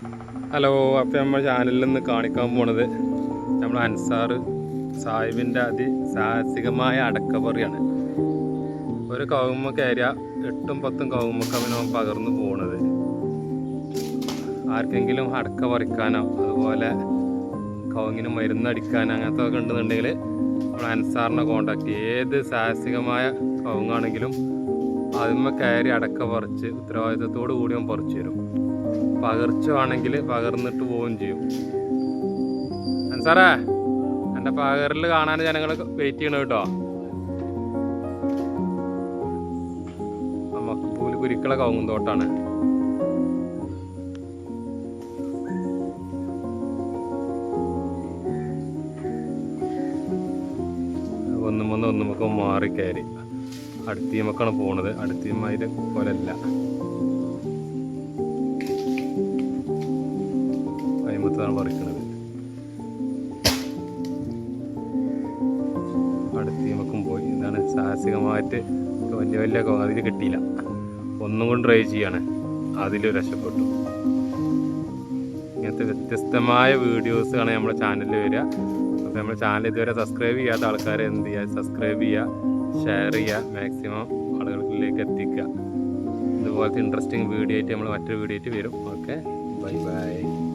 Hello അപ്പോൾ നമ്മൾ ചാനലിൽ നിന്ന് കാണിക്കാൻ പോണത് നമ്മൾ അൻസാർ സാഹിബിന്റെ അതിസാഹസികമായ അടക്കപ്പറിയാണ് ഒരു കൗമ കയറിയ എട്ടും പത്തും കവുമ്മക്ക് അവനവൻ പകർന്നു പോണത്. ആർക്കെങ്കിലും അടക്ക പറിക്കാനോ അതുപോലെ കവുങ്ങിന് മരുന്നടിക്കാനോ അങ്ങനത്തെ ഒക്കെ ഉണ്ടെന്നുണ്ടെങ്കിൽ നമ്മൾ അൻസാറിനെ കോണ്ടാക്ട് ഏത് സാഹസികമായ കൗങ്ങാണെങ്കിലും അതിന്മ കയറി അടക്ക പറിച്ച് ഉത്തരവാദിത്തത്തോടു കൂടി അവൻ പറിച്ചു തരും. പകർച്ചുവാണെങ്കിൽ പകർന്നിട്ട് പോവുകയും ചെയ്യും. അൻസാറേ എന്റെ പകറിൽ കാണാൻ ജനങ്ങൾ വെയിറ്റ് ചെയ്യണം കേട്ടോ. മക്കൂൽ കുരിക്കള കവുങ്ങും തോട്ടാണ്. ഒന്നും വന്ന് ഒന്നുമൊക്കെ മാറി കയറി. അടുത്തീമക്കാണ് പോണത്. അടുത്തീമാതിരി പോലല്ല അയിമത്താണ് അടുത്ത് നമുക്കും പോയി. ഇതാണ് സാഹസികമായിട്ട് വലിയ വലിയ അതിൽ കിട്ടിയില്ല. ഒന്നും കൊണ്ട് ട്രൈ ചെയ്യാണ്. അതിൽ രക്ഷപ്പെട്ടു. ഇങ്ങനത്തെ വ്യത്യസ്തമായ വീഡിയോസാണ് നമ്മുടെ ചാനലിൽ വരിക. അപ്പോൾ നമ്മുടെ ചാനൽ ഇതുവരെ സബ്സ്ക്രൈബ് ചെയ്യാത്ത ആൾക്കാരെ എന്ത് ചെയ്യുക? സബ്സ്ക്രൈബ് ചെയ്യുക ഷെയർ ചെയ്യുക മാക്സിമം ആളുകളിലേക്ക് എത്തിക്കുക. ഇതുപോലത്തെ ഇൻട്രസ്റ്റിംഗ് വീഡിയോ ആയിട്ട് നമ്മൾ മറ്റൊരു വീഡിയോ ആയിട്ട് വരും. Okay bye bye